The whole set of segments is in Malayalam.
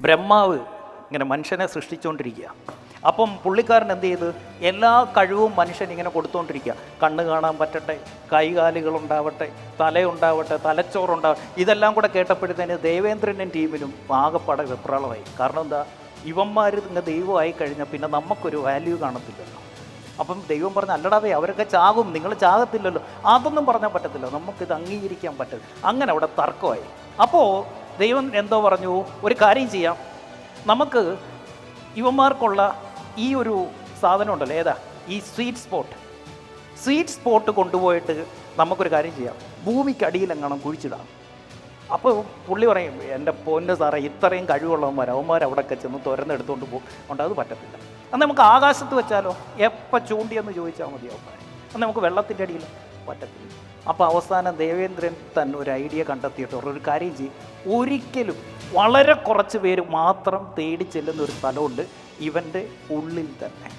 ബ്രഹ്മാവ് ഇങ്ങനെ മനുഷ്യനെ സൃഷ്ടിച്ചുകൊണ്ടിരിക്കുക അപ്പം പുള്ളിക്കാരൻ എന്ത് ചെയ്ത്? എല്ലാ കഴിവും മനുഷ്യൻ ഇങ്ങനെ കൊടുത്തുകൊണ്ടിരിക്കുക കണ്ണ് കാണാൻ പറ്റട്ടെ കൈകാലുകൾ ഉണ്ടാവട്ടെ തലയുണ്ടാവട്ടെ തലച്ചോറുണ്ടാവട്ടെ ഇതെല്ലാം കൂടെ കേട്ടപ്പോഴത്തേന് ദേവേന്ദ്രനും ടീമിനും ആകെപ്പാടെ വെപ്രാളമായി. കാരണം എന്താ? ഇവന്മാർ ഇങ്ങനെ ദൈവമായി കഴിഞ്ഞാൽ പിന്നെ നമുക്കൊരു വാല്യൂ കാണത്തില്ലല്ലോ. അപ്പം ദൈവം പറഞ്ഞ അല്ലടാവേ അവരൊക്കെ ചാകും. നിങ്ങൾ ചാകത്തില്ലല്ലോ. അതൊന്നും പറഞ്ഞാൽ പറ്റത്തില്ല. നമുക്കിത് അംഗീകരിക്കാൻ പറ്റില്ല അങ്ങനെ അവിടെ തർക്കമായി. അപ്പോൾ ദൈവം എന്തോ പറഞ്ഞു ഒരു കാര്യം ചെയ്യാം. നമുക്ക് ഇവന്മാർക്കുള്ള ഈ ഒരു സാധനം ഉണ്ടല്ലോ ഏതാ? ഈ സ്വീറ്റ് സ്പോട്ട് സ്വീറ്റ് സ്പോട്ട് കൊണ്ടുപോയിട്ട് നമുക്കൊരു കാര്യം ചെയ്യാം. ഭൂമിക്കടിയിൽ എങ്ങാനും കുഴിച്ചിടാം. അപ്പോൾ പുള്ളി പറയും എന്റെ പൊന്ന് സാറേ ഇത്രയും കഴിവുള്ളവന്മാർ അവന്മാർ അവിടെയൊക്കെ ചെന്ന് തുരന്നെടുത്തുകൊണ്ട് പോകും അത് പറ്റത്തില്ല. അന്ന് നമുക്ക് ആകാശത്ത് വെച്ചാലോ? എപ്പോൾ ചൂണ്ടിയെന്ന് ചോദിച്ചാൽ മതി അവന്മാർ അന്ന് നമുക്ക് വെള്ളത്തിന്റെ അടിയിൽ പറ്റത്തില്ല. അപ്പോൾ അവസാനം ദേവേന്ദ്രൻ തന്നെ ഒരു ഐഡിയ കണ്ടെത്തിയിട്ട് ഒരു കാര്യം ചെയ്യും. ഒരിക്കലും വളരെ കുറച്ച് പേര് മാത്രം തേടി ചെല്ലുന്ന ഒരു സ്ഥലമുണ്ട് ഇവന്റെ ഉള്ളിൽ തന്നെ.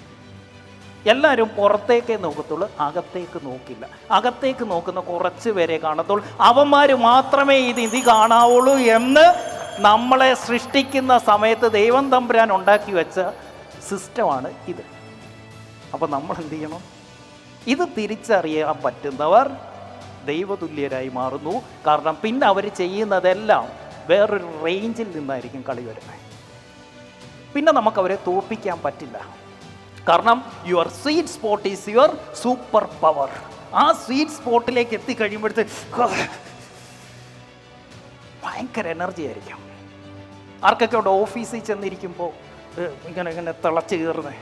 എല്ലാവരും പുറത്തേക്കേ നോക്കത്തുള്ളൂ അകത്തേക്ക് നോക്കില്ല. അകത്തേക്ക് നോക്കുന്ന കുറച്ച് പേരെ കാണത്തുള്ളൂ. അവന്മാർ മാത്രമേ ഇത് ഇത് കാണാവുള്ളൂ എന്ന് നമ്മളെ സൃഷ്ടിക്കുന്ന സമയത്ത് ദൈവം തമ്പുരാൻ ഉണ്ടാക്കി വെച്ച സിസ്റ്റമാണ് ഇത്. അപ്പോൾ നമ്മൾ എന്ത് ചെയ്യണം? ഇത് തിരിച്ചറിയാൻ പറ്റുന്നവർ ദൈവതുല്യരായി മാറുന്നു. കാരണം പിന്നെ അവർ ചെയ്യുന്നതെല്ലാം വേറൊരു റേഞ്ചിൽ നിന്നായിരിക്കും കളി വരുന്നത്. പിന്നെ നമുക്ക് അവരെ തോൽപ്പിക്കാൻ പറ്റില്ല. കാരണം your sweet spot is your super power ആ സ്വീറ്റ് സ്പോട്ടിലേക്ക് എത്തിക്കഴിയുമ്പോഴത്തെ ഭയങ്കര എനർജി ആയിരിക്കും. ആർക്കൊക്കെ അവിടെ ഓഫീസിൽ ചെന്നിരിക്കുമ്പോൾ ഇങ്ങനെ ഇങ്ങനെ തിളച്ച് കയറുന്നത്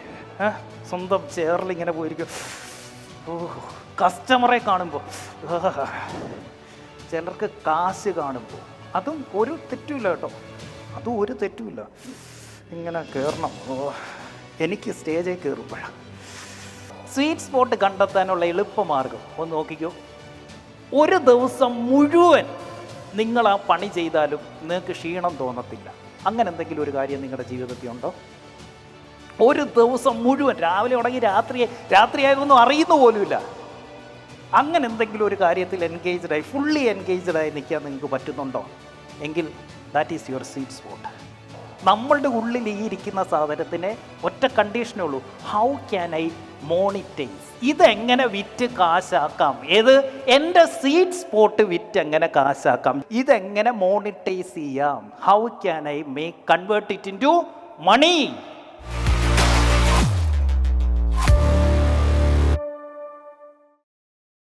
സ്വന്തം ചെയറിൽ ഇങ്ങനെ പോയിരിക്കും. കസ്റ്റമറെ കാണുമ്പോൾ ചിലർക്ക് കാശ് കാണുമ്പോൾ അതും ഒരു തെറ്റുമില്ല കേട്ടോ. അതും ഒരു തെറ്റുമില്ല. ഇങ്ങനെ കയറണം ഓ എനിക്ക് സ്റ്റേജിൽ കയറുമ്പോഴാണ് സ്വീറ്റ് സ്പോട്ട് കണ്ടെത്താനുള്ള എളുപ്പമാർഗം. ഒന്ന് നോക്കിക്കോ. ഒരു ദിവസം മുഴുവൻ നിങ്ങൾ ആ പണി ചെയ്താലും നിങ്ങൾക്ക് ക്ഷീണം തോന്നത്തില്ല. അങ്ങനെ എന്തെങ്കിലും ഒരു കാര്യം നിങ്ങളുടെ ജീവിതത്തിൽ ഉണ്ടോ? ഒരു ദിവസം മുഴുവൻ രാവിലെ തുടങ്ങി രാത്രി രാത്രിയായതൊന്നും അറിയുന്ന പോലുമില്ല. അങ്ങനെ എന്തെങ്കിലും ഒരു കാര്യത്തിൽ എൻഗേജ്ഡ് ആയി ഫുള്ളി എൻഗേജ്ഡ് ആയി നിൽക്കാൻ നിങ്ങൾക്ക് പറ്റുന്നുണ്ടോ? എങ്കിൽ that is your sweet spot നമ്മളുടെ ഉള്ളിൽ ഈ ഇരിക്കുന്ന സാധനത്തിന് ഒറ്റ കണ്ടീഷനേ ഉള്ളൂ. ഹൗ ക്യാൻ ഐ മോണിറ്റൈസ് ഇതെങ്ങനെ വിറ്റ് കാശാക്കാം? ഏത്? എന്റെ സീറ്റ് സ്പോട്ട് വിറ്റ് എങ്ങനെ കാശാക്കാം? ഇതെങ്ങനെ മോണിറ്റൈസ് ചെയ്യാം? How can I make convert it into money